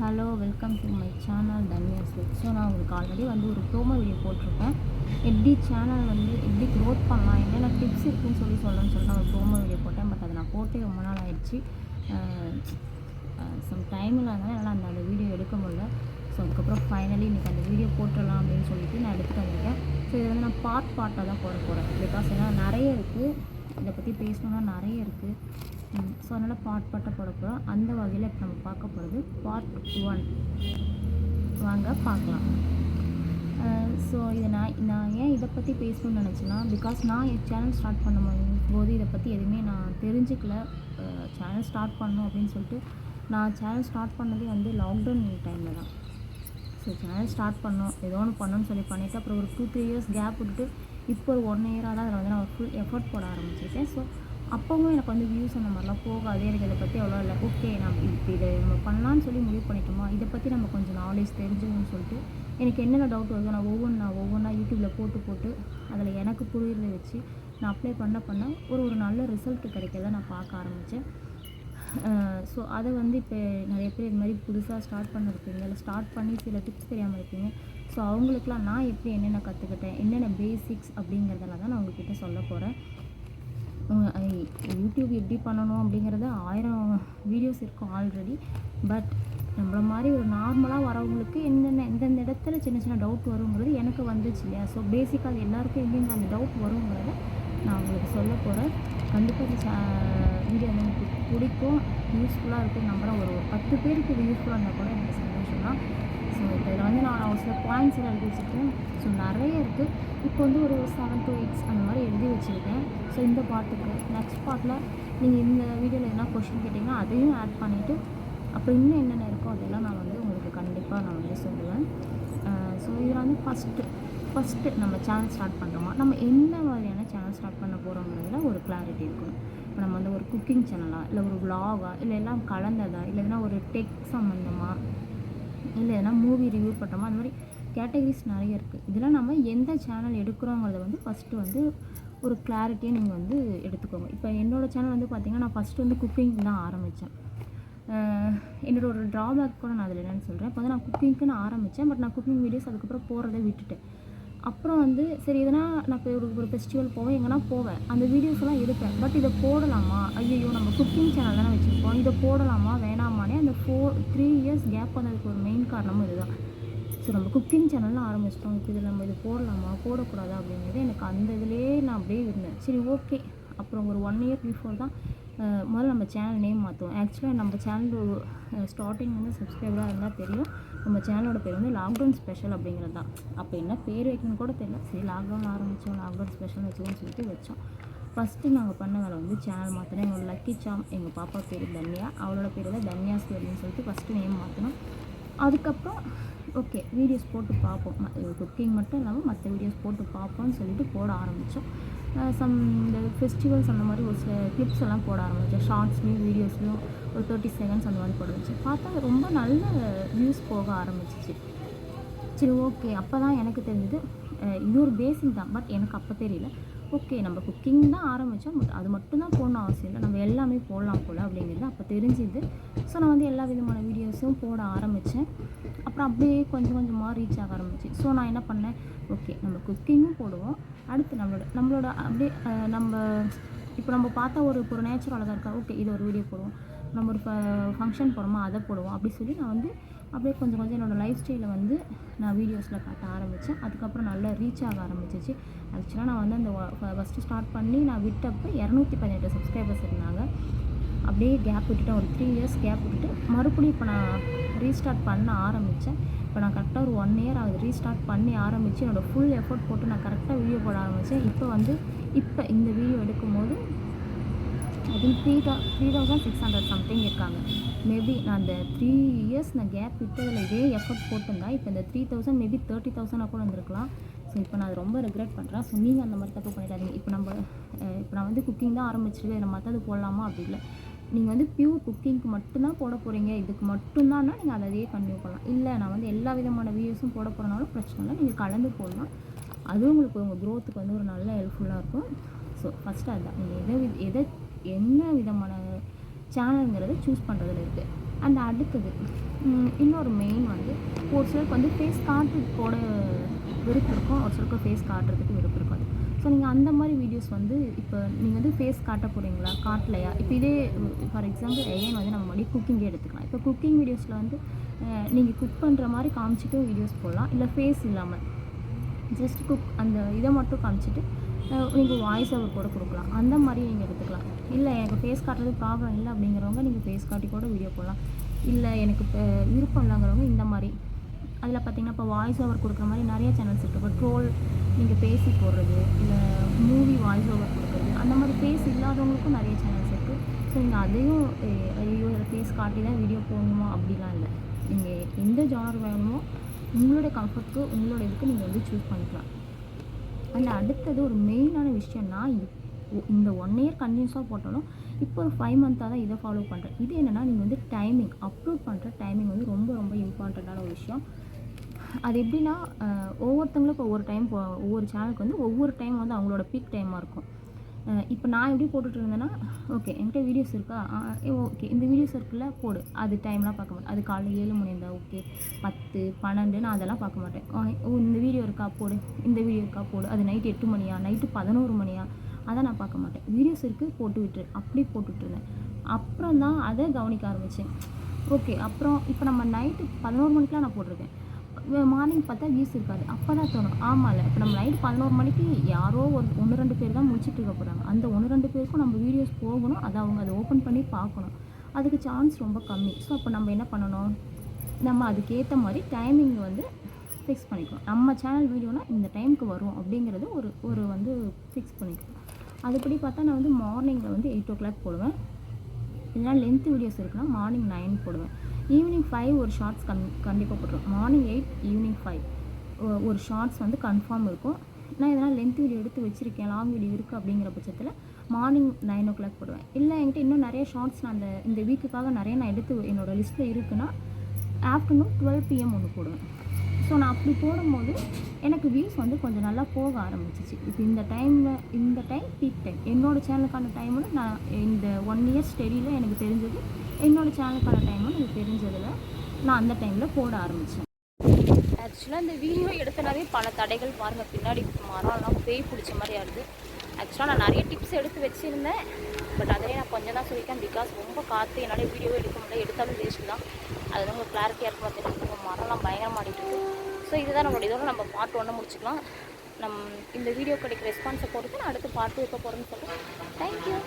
Hello welcome to my channel Dhanya sweet so நான் உங்களுக்கு already வந்து ஒரு ப்ரோமோ வீடியோ போட்டிருக்கேன். எப்படி சேனல் வந்து எப்படி க்ரோத் பண்ணலாம் என்னென்ன டிப்ஸ் இருக்குன்னு சொல்லி சொல்லணும்னு சொல்லிட்டு நான் ஒரு ப்ரோமோ வீடியோ போட்டேன். பட் அதை நான் போட்டே ரொம்ப நாள் ஆயிடுச்சு. சம் டைம் இல்லாதனால என்னால் அந்த அந்த வீடியோ எடுக்க முடியல. ஸோ அதுக்கப்புறம் ஃபைனலி இன்றைக்கி அந்த வீடியோ போட்டுடலாம் அப்படின்னு சொல்லிட்டு நான் எடுத்துகிட்டு வந்திருக்கேன் ஸோ இதை வந்து நான் பார்ட் பார்ட்டாக தான் போட போகிறேன் பிகாஸ் ஏன்னா நிறைய இருக்குது இதை பற்றி பேசணுன்னா நிறைய இருக்குது ஸோ அதனால் பார்ட் பார்ட்டாக போட போகிறோம் அந்த வகையில் இப்போ நம்ம பார்க்க போகிறது பார்ட் ஒன் வாங்க பார்க்கலாம். ஸோ இதை நான் நான் ஏன் இதை பற்றி பேசணும்னு நினச்சேன்னா பிகாஸ் நான் என் சேனல் ஸ்டார்ட் பண்ணும் போது இதை பற்றி எதுவுமே நான் தெரிஞ்சுக்கல. சேனல் ஸ்டார்ட் பண்ணணும் அப்படின்னு சொல்லிட்டு நான் சேனல் ஸ்டார்ட் பண்ணதே வந்து லாக்டவுன் டைமில் தான். ஸோ சேனல் ஸ்டார்ட் பண்ணோம் ஏதோ ஒன்று பண்ணணும்னு சொல்லி பண்ணிவிட்டு அப்புறம் ஒரு டூ த்ரீ இயர்ஸ் கேப் விட்டுட்டு இப்போ ஒரு ஒன் இயராக தான் அதில் வந்து நான் ஃபுல் எஃபர்ட் போட ஆரம்பிச்சிருக்கேன். ஸோ அப்போவும் எனக்கு வந்து வியூஸ் அந்த மாதிரிலாம் போகாது. எனக்கு இதை பற்றி அவ்வளோ இல்லை. ஓகே நம்ம இப்போ இதை நம்ம பண்ணலான்னு சொல்லி முடிவு பண்ணிட்டோமா? இதை பற்றி நம்ம கொஞ்சம் நாலேஜ் தெரிஞ்சுக்கணும்னு சொல்லிட்டு எனக்கு என்னென்ன டவுட் வருதோ நான் ஒவ்வொன்றா ஒவ்வொன்றா யூடியூப்பில் போட்டு போட்டு அதில் எனக்கு புரியுறத வச்சு நான் அப்ளை பண்ண பண்ண ஒரு ஒரு நல்ல ரிசல்ட் கிடைக்கிறத நான் பார்க்க ஆரம்பித்தேன் ஸோ அதை வந்து இப்போ நிறைய பேர் இது மாதிரி புதுசாக ஸ்டார்ட் பண்ணிருப்பீங்க. இல்லை ஸ்டார்ட் பண்ணி சில டிப்ஸ் தெரியாமல் இருப்பீங்க. ஸோ அவங்களுக்குலாம் நான் எப்படி என்னென்ன கற்றுக்கிட்டேன் என்னென்ன பேசிக்ஸ் அப்படிங்கிறதெல்லாம் தான் நான் உங்ககிட்ட சொல்ல போகிறேன் யூடியூப் எப்படி பண்ணணும் அப்படிங்கிறது ஆயிரம் வீடியோஸ் இருக்கும் ஆல்ரெடி பட் நம்மள மாதிரி ஒரு நார்மலாக வரவங்களுக்கு என்னென்ன எந்தெந்த இடத்துல சின்ன சின்ன டவுட் வருங்கிறது எனக்கு வந்துச்சு இல்லையா? ஸோ பேசிக்காக அது எல்லாருக்கும் எங்கெங்க அந்த டவுட் வருங்கிறத நான் உங்களுக்கு சொல்ல போகிறேன் கண்டிப்பாக இந்த வீடியோ எனக்கு பிடிக்கும். யூஸ்ஃபுல்லாக இருக்குன்னு நம்புகிறேன் ஒரு பத்து பேருக்கு இது யூஸ்ஃபுல்லாக இருந்தால் கூட எனக்கு சந்தோஷம் தான் ஸோ இப்போ இதில் வந்து நான் ஒரு சில பாயிண்ட்ஸ் எல்லாம் எழுதி வச்சுருக்கேன். ஸோ நிறைய இருக்குது இப்போ வந்து ஒரு செவன் டூ எயிட்ஸ் அந்த மாதிரி எழுதி வச்சுருக்கேன். ஸோ இந்த பாட்டுக்கு நெக்ஸ்ட் பார்ட்டில் நீங்கள் இந்த வீடியோவில் என்ன கொஷின் கேட்டிங்கன்னா அதையும் ஆட் பண்ணிவிட்டு அப்புறம் இன்னும் என்னென்ன இருக்கோ அதெல்லாம் நான் வந்து உங்களுக்கு கண்டிப்பாக நான் வந்து சொல்லுவேன். ஸோ இதில் வந்து ஃபஸ்ட்டு ஃபஸ்ட்டு நம்ம சேனல் ஸ்டார்ட் பண்ணுறோமா நம்ம என்ன மாதிரியான சேனல் ஸ்டார்ட் பண்ண போகிறோங்கிறதுல ஒரு கிளாரிட்டி இருக்கணும். இப்போ நம்ம வந்து ஒரு குக்கிங் சேனலாக இல்லை ஒரு விலாகா இல்லை எல்லாம் கலந்ததா இல்லைன்னா ஒரு டெக் சம்மந்தமாக இல்லை எதனா மூவி ரிவ்யூ பண்ணுறோமா அந்த மாதிரி கேட்டகரிஸ் நிறைய இருக்குது இதெல்லாம் நம்ம எந்த சேனல் எடுக்கிறோங்கிறத வந்து ஃபஸ்ட்டு வந்து ஒரு கிளாரிட்டியை நீங்கள் வந்து எடுத்துக்கோங்க. இப்போ என்னோடய சேனல் வந்து பார்த்திங்கன்னா நான் ஃபஸ்ட்டு வந்து குக்கிங் தான் ஆரம்பித்தேன் என்னோட ஒரு ட்ராபேக் கூட நான் அதில் என்னென்னு சொல்கிறேன் இப்போ வந்து நான் குக்கிங்க்கு நான் ஆரம்பித்தேன் பட் நான் குக்கிங் வீடியோஸ் அதுக்கப்புறம் போகிறத விட்டுட்டேன். அப்புறம் வந்து சரி எதனா நான் இப்போ ஒரு ஒரு ஃபெஸ்டிவல் போவேன் எங்கன்னா போவேன். அந்த வீடியோஸ்லாம் எடுப்பேன். பட் இதை போடலாமா? ஐயோ நம்ம குக்கிங் சேனல் தானே வச்சுருக்கோம். இதை போடலாமா? வேணாமானே அந்த ஃபோர் த்ரீ இயர்ஸ் கேப் வந்ததுக்கு ஒரு மெயின் காரணமும் இதுதான். ஸோ நம்ம குக்கிங் சேனல்லாம் ஆரம்பிச்சிட்டோம். இப்போ இதில் நம்ம இது போடலாமா? போடக்கூடாதா? அப்படிங்கிறது எனக்கு அந்த இதுலேயே நான் அப்படியே இருந்தேன். சரி ஓகே அப்புறம் ஒரு ஒன் இயர் பிஃபோர் தான் முதல்ல நம்ம சேனல் நேம் மாற்றுவோம் ஆக்சுவலாக நம்ம சேனல் ஸ்டார்டிங் வந்து சப்ஸ்கிரைபராக இருந்தால் தெரியும். நம்ம சேனலோட பேர் வந்து லாக்டவுன் ஸ்பெஷல் அப்படிங்கிறது தான். அப்போ என்ன பேர் வைக்கணும்னு கூட தெரியல. சரி லாக்டவுன் ஆரம்பித்தோம் லாக்டவுன் ஸ்பெஷல் வச்சுக்கோன்னு சொல்லிட்டு வச்சோம். ஃபஸ்ட்டு நாங்கள் பண்ண வேலை வந்து சேனல் மாற்றினோம் எங்களோட லக்கி சாம் எங்கள் பாப்பா பேர் தன்யா. அவளோட பேர் தான் தன்யாஸ்தி அப்படின்னு சொல்லிட்டு ஃபஸ்ட்டு நேம் மாற்றினோம் அதுக்கப்புறம் ஓகே வீடியோஸ் போட்டு பார்ப்போம். குக்கிங் மட்டும் இல்லாமல் மற்ற வீடியோஸ் போட்டு பார்ப்போம்னு சொல்லிட்டு போட ஆரம்பித்தோம் சம் இந்த ஃபெஸ்டிவல்ஸ் அந்த மாதிரி ஒரு சில கிளிப்ஸ் எல்லாம் போட ஆரம்பிச்சேன். ஷார்ட்ஸ்லேயும் வீடியோஸ்லையும் ஒரு தேர்ட்டி செகண்ட்ஸ் அந்த மாதிரி போடாச்சு பார்த்தா ரொம்ப நல்ல வியூஸ் போக ஆரம்பிச்சிச்சு. சரி ஓகே அப்போ தான் எனக்கு தெரிஞ்சது இது ஒரு பேசிக் தான் பட் எனக்கு அப்போ தெரியல. ஓகே நம்ம குக்கிங் தான் ஆரம்பித்தோம் பட் அது மட்டும்தான் போடணும் அவசியம் இல்லை. நம்ம எல்லாமே போடலாம் போல் அப்படிங்கிறது அப்போ தெரிஞ்சுது. ஸோ நான் வந்து எல்லா விதமான வீடியோஸும் போட ஆரம்பித்தேன் அப்புறம் அப்படியே கொஞ்சம் கொஞ்சமாக ரீச் ஆக ஆரம்பிச்சு. ஸோ நான் என்ன பண்ணேன்? ஓகே நம்ம குக்கிங்கும் போடுவோம். அடுத்து நம்மளோட நம்மளோட அப்படியே நம்ம இப்போ நம்ம பார்த்தா ஒரு ஒரு நேச்சுரல் அழகாக இருக்கா ஓகே இது ஒரு வீடியோ போடுவோம். நம்ம ஒரு ஃபங்க்ஷன் போகிறோமா அதை போடுவோம். அப்படி சொல்லி நான் வந்து அப்படியே கொஞ்சம் கொஞ்சம் என்னோடய லைஃப் ஸ்டைலை வந்து நான் வீடியோஸில் காட்ட ஆரம்பித்தேன் அதுக்கப்புறம் நல்லா ரீச் ஆக ஆரம்பிச்சிச்சு. ஆக்சுவலாக நான் வந்து அந்த ஃபஸ்ட்டு ஸ்டார்ட் பண்ணி நான் விட்டப்போ இரநூத்தி பதினெட்டு சப்ஸ்கிரைபர்ஸ் இருந்தாங்க. அப்படியே கேப் விட்டுட்டேன். ஒரு த்ரீ இயர்ஸ் கேப் விட்டுட்டு மறுபடியும் இப்போ நான் ரீஸ்டார்ட் பண்ண ஆரம்பித்தேன் இப்போ நான் கரெக்டாக ஒரு ஒன் இயர் ஆகுது. ரீஸ்டார்ட் பண்ணி ஆரம்பித்து என்னோடய ஃபுல் எஃபர்ட் போட்டு நான் கரெக்டாக வீடியோ போட ஆரம்பித்தேன் இப்போ வந்து இப்போ இந்த வீடியோ எடுக்கும்போது I think three thou three thousand six hundred something இருக்காங்க. மேபி நான் அந்த த்ரீ இயர்ஸ் நான் கேப் விட்டதில் இதே எஃபர்ட் போட்டிருந்தா இப்போ இந்த த்ரீ தௌசண்ட் மேபி தேர்ட்டி தௌசண்டாக கூட வந்திருக்கலாம் ஸோ இப்போ நான் ரொம்ப ரெக்ரெட் பண்ணுறேன் ஸோ நீங்கள் அந்த மாதிரி தப்பு பண்ணிடாதீங்க. இப்போ நம்ம இப்போ நான் வந்து குக்கிங் தான் ஆரம்பிச்சிருக்கேன். நம்ம மற்றது போடலாமா? அப்படி இல்லை. நீங்கள் வந்து பியூர் குக்கிங்க்கு மட்டும்தான் போட போகிறீங்க இதுக்கு மட்டும்தான்னா நீங்கள் அதையே கண்டினியூ பண்ணலாம் இல்லை நான் வந்து எல்லா விதமான வீடியோஸும் போட போகிறனாலும் பிரச்சனை இல்லை. நீங்கள் கலந்து போடலாம். அதுவும் உங்களுக்கு உங்கள் க்ரோத்துக்கு வந்து ஒரு நல்ல ஹெல்ப்ஃபுல்லாக இருக்கும். ஸோ ஃபஸ்ட்டு அதுதான். நீங்கள் எதை எதை என்ன விதமான சேனலுங்கிறத சூஸ் பண்ணுறதுல இருக்குது அண்ட் அடுத்தது இன்னொரு மெயின் வந்து ஒரு சிலருக்கு வந்து ஃபேஸ் காட்டு போட விருப்பம் இருக்கும். ஒரு சிலருக்கு ஃபேஸ் காட்டுறதுக்கு விருப்பம் இருக்காது. ஸோ நீங்கள் அந்த மாதிரி வீடியோஸ் வந்து இப்போ நீங்கள் வந்து ஃபேஸ் காட்ட போகிறீங்களா காட்டலையா? இப்போ இதே ஃபார் எக்ஸாம்பிள் ஏன் வந்து நம்ம மறுபடியும் குக்கிங்கே எடுத்துக்கலாம். இப்போ குக்கிங் வீடியோஸில் வந்து நீங்கள் குக் பண்ணுற மாதிரி காமிச்சிட்டும் வீடியோஸ் போடலாம். இல்லை ஃபேஸ் இல்லாமல் ஜஸ்ட் குக் அந்த இதை மட்டும் காமிச்சிட்டு நீங்கள் வாய்ஸ் ஓவர் கூட கொடுக்கலாம். அந்த மாதிரி நீங்கள் எடுத்துக்கலாம். இல்லை எனக்கு ஃபேஸ் காட்டுறது ப்ராப்ளம் இல்லை அப்படிங்கிறவங்க நீங்கள் ஃபேஸ் காட்டி கூட வீடியோ போடலாம். இல்லை எனக்கு இப்போ விருப்பம் இல்லைங்கிறவங்க இந்த மாதிரி அதில் பார்த்தீங்கன்னா இப்போ வாய்ஸ் ஓவர் கொடுக்குற மாதிரி நிறைய சேனல்ஸ் இருக்குது இப்போ ட்ரோல் நீங்கள் பேசி போடுறது இல்லை மூவி வாய்ஸ் ஓவர் கொடுக்குறது அந்த மாதிரி ஃபேஸ் இல்லாதவங்களுக்கும் நிறைய சேனல்ஸ் இருக்குது ஸோ நீங்கள் அதையும் ஐயோ இதில் ஃபேஸ் காட்டி தான் வீடியோ போடணுமா? அப்படிலாம் இல்லை. நீங்கள் எந்த ஜானர் வேணுமோ உங்களோட கம்ஃபர்ட்க்கு உங்களோட இதுக்கு நீங்கள் வந்து சூஸ் பண்ணிக்கலாம். அண்ட் அடுத்தது ஒரு மெயினான விஷயம்னா இப்- இந்த ஒன் இயர் கண்டினியூஸாக போட்டாலும் இப்போ ஒரு ஃபைவ் மந்த்தாக தான் இதை ஃபாலோ பண்ணுறேன் இது என்னென்னா நீங்கள் வந்து டைமிங் அப்லோட் பண்ணுற டைமிங் வந்து ரொம்ப ரொம்ப இம்பார்ட்டண்ட்டான ஒரு விஷயம். அது எப்படின்னா ஒவ்வொருத்தவங்களுக்கு ஒவ்வொரு டைம் ஒவ்வொரு சேனலுக்கு வந்து ஒவ்வொரு டைம் வந்து அவங்களோட பீக் டைமாக இருக்கும். இப்போ நான் எப்படி போட்டுட்டு இருந்தேன்னா ஓகே என்கிட்ட வீடியோஸ் இருக்கா? ஓகே இந்த வீடியோஸ் இருக்குல்ல போடு. அது டைம்லாம் பார்க்க மாட்டேன். அது காலைல ஏழு மணி இருந்தால் ஓகே பத்து பன்னெண்டு நான் அதெல்லாம் பார்க்க மாட்டேன். ஓ இந்த வீடியோ இருக்கா? போடு. இந்த வீடியோ இருக்கா? போடு. அது நைட் எட்டு மணியா? நைட்டு பதினோரு மணியா? அதை நான் பார்க்க மாட்டேன். வீடியோஸ் இருக்குது போட்டு விட்டுரு. அப்படி போட்டுட்ருந்தேன். அப்புறம் தான் அதை கவனிக்க ஆரம்பித்தேன் ஓகே அப்புறம் இப்போ நம்ம நைட்டு பதினோரு மணிக்கெலாம் நான் போட்டிருக்கேன். மார்னிங் பார்த்தா வியூஸ் இருக்காது அப்போ தான் தோணும். ஆமாம்ல இப்போ நம்ம நைட் பதினோரு மணிக்கு யாரோ ஒரு ஒன்று ரெண்டு பேர் தான் முடிச்சிட்டு இருக்க போகிறாங்க அந்த ஒன்று ரெண்டு பேருக்கும் நம்ம வீடியோஸ் போகணும். அதை அவங்க அதை ஓப்பன் பண்ணி பார்க்கணும். அதுக்கு சான்ஸ் ரொம்ப கம்மி. ஸோ அப்போ நம்ம என்ன பண்ணணும்? நம்ம அதுக்கேற்ற மாதிரி டைமிங் வந்து ஃபிக்ஸ் பண்ணிக்கணும். நம்ம சேனல் வீடியோனால் இந்த டைமுக்கு வரும் அப்படிங்கிறது ஒரு ஒரு வந்து ஃபிக்ஸ் பண்ணிக்கணும். அதுபடி பார்த்தா நான் வந்து மார்னிங்கில் வந்து எயிட் ஓ கிளாக் போடுவேன். இல்லைனா லென்த் வீடியோஸ் இருக்குன்னா மார்னிங் நைன் போடுவேன். ஈவினிங் ஃபைவ் ஒரு ஷார்ட்ஸ் கண் கண்டிப்பாக போட்டுருவேன் மார்னிங் எயிட் ஈவினிங் ஃபைவ் ஒரு ஷார்ட்ஸ் வந்து கன்ஃபார்ம் இருக்கும். நான் எதனால் லென்த் வீடியோ எடுத்து வச்சுருக்கேன். லாங் வீடியோ இருக்குது அப்படிங்கிற பட்சத்தில் மார்னிங் நைன் ஓ கிளாக் போடுவேன். இல்லை என்கிட்ட இன்னும் நிறைய ஷார்ட்ஸ் நான் அந்த இந்த வீக்குக்காக நிறைய நான் எடுத்து என்னோடய லிஸ்ட்டில் இருக்குன்னா ஆஃப்டர்நூன் டுவெல் பிஎம் ஒன்று போடுவேன். ஸோ நான் அப்படி போடும்போது எனக்கு வியூஸ் வந்து கொஞ்சம் நல்லா போக ஆரம்பிச்சிச்சு. இப்போ இந்த டைமில் இந்த டைம் பீக் டைம் என்னோடய சேனலுக்கான டைமோட நான் இந்த ஒன் இயர் ஸ்டெடியில் எனக்கு தெரிஞ்சது. என்னோடய சேனலுக்கான டைமும் எனக்கு தெரிஞ்சதில் நான் அந்த டைமில் போட ஆரம்பித்தேன் ஆக்சுவலாக இந்த வீடியோ எடுத்தனாவே பல தடைகள் பாருங்கள் பின்னாடி மரம்லாம் பேய் பிடிச்ச மாதிரி ஆகுது. ஆக்சுவலாக நான் நிறைய டிப்ஸ் எடுத்து வச்சுருந்தேன். பட் அதிலே நான் கொஞ்சம் தான் சொல்லியிருக்கேன் பிகாஸ் ரொம்ப காற்று என்னால் வீடியோவே எடுக்க முடியல. எடுத்தாலும் வேஸ்ட் தான். அது ரொம்ப கிளாரிட்டியாக இருக்கும். நம்ம மரம்லாம் பயங்கரமாக மாட்டிட்டு ஸோ இதுதான் நம்மளோட இதோட நம்ம பார்ட் ஒன்று முடிச்சுக்கலாம். நம் இந்த வீடியோ கிடைக்கிற ரெஸ்பான்ஸை பொறுத்து நான் அடுத்து பாட்டு வைக்க போகிறேன்னு சொல்கிறேன் தேங்க்யூ